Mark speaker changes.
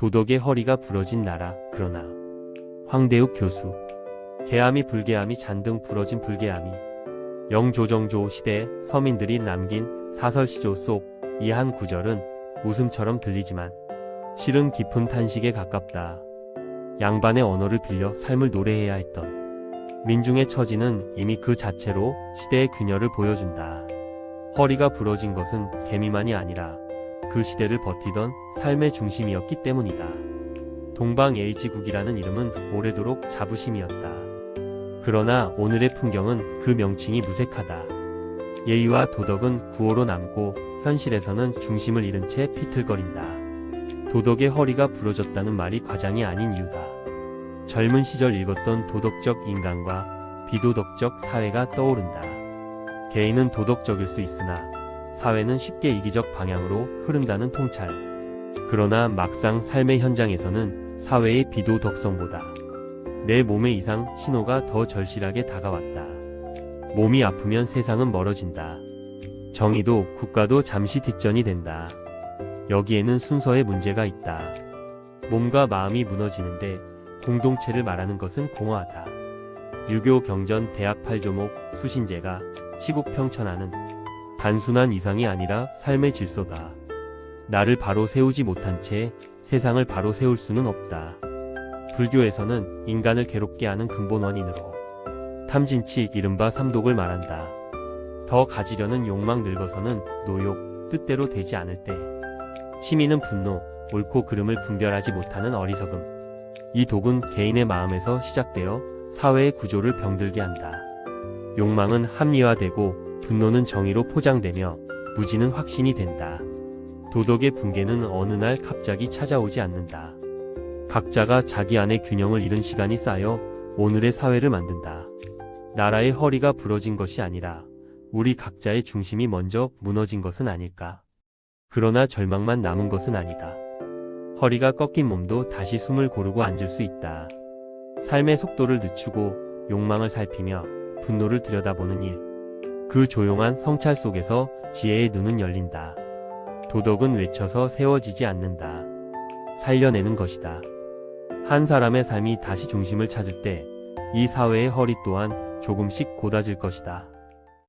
Speaker 1: 도덕의 허리가 부러진 나라 그러나 황대욱 교수 개암이 불개암이 잔등 부러진 불개암이 영조정조 시대 서민들이 남긴 사설시조 속 이 한 구절은 웃음처럼 들리지만 실은 깊은 탄식에 가깝다. 양반의 언어를 빌려 삶을 노래해야 했던 민중의 처지는 이미 그 자체로 시대의 균열을 보여준다. 허리가 부러진 것은 개미만이 아니라 그 시대를 버티던 삶의 중심이었기 때문이다. 동방 에이지국이라는 이름은 오래도록 자부심이었다. 그러나 오늘의 풍경은 그 명칭이 무색하다. 예의와 도덕은 구호로 남고 현실에서는 중심을 잃은 채 비틀거린다. 도덕의 허리가 부러졌다는 말이 과장이 아닌 이유다. 젊은 시절 읽었던 도덕적 인간과 비도덕적 사회가 떠오른다. 개인은 도덕적일 수 있으나 사회는 쉽게 이기적 방향으로 흐른다는 통찰. 그러나 막상 삶의 현장에서는 사회의 비도덕성보다 내 몸의 이상 신호가 더 절실하게 다가왔다. 몸이 아프면 세상은 멀어진다. 정의도 국가도 잠시 뒷전이 된다. 여기에는 순서의 문제가 있다. 몸과 마음이 무너지는데 공동체를 말하는 것은 공허하다. 유교 경전 대학 8조목 수신제가 치국평천하는 단순한 이상이 아니라 삶의 질서다. 나를 바로 세우지 못한 채 세상을 바로 세울 수는 없다. 불교에서는 인간을 괴롭게 하는 근본 원인으로 탐진치 이른바 삼독을 말한다. 더 가지려는 욕망 늙어서는 노욕, 뜻대로 되지 않을 때 치미는 분노, 옳고 그름을 분별하지 못하는 어리석음. 이 독은 개인의 마음에서 시작되어 사회의 구조를 병들게 한다. 욕망은 합리화되고 분노는 정의로 포장되며 무지는 확신이 된다. 도덕의 붕괴는 어느 날 갑자기 찾아오지 않는다. 각자가 자기 안의 균형을 잃은 시간이 쌓여 오늘의 사회를 만든다. 나라의 허리가 부러진 것이 아니라 우리 각자의 중심이 먼저 무너진 것은 아닐까. 그러나 절망만 남은 것은 아니다. 허리가 꺾인 몸도 다시 숨을 고르고 앉을 수 있다. 삶의 속도를 늦추고 욕망을 살피며 분노를 들여다보는 일. 그 조용한 성찰 속에서 지혜의 눈은 열린다. 도덕은 외쳐서 세워지지 않는다. 살려내는 것이다. 한 사람의 삶이 다시 중심을 찾을 때 이 사회의 허리 또한 조금씩 곧아질 것이다.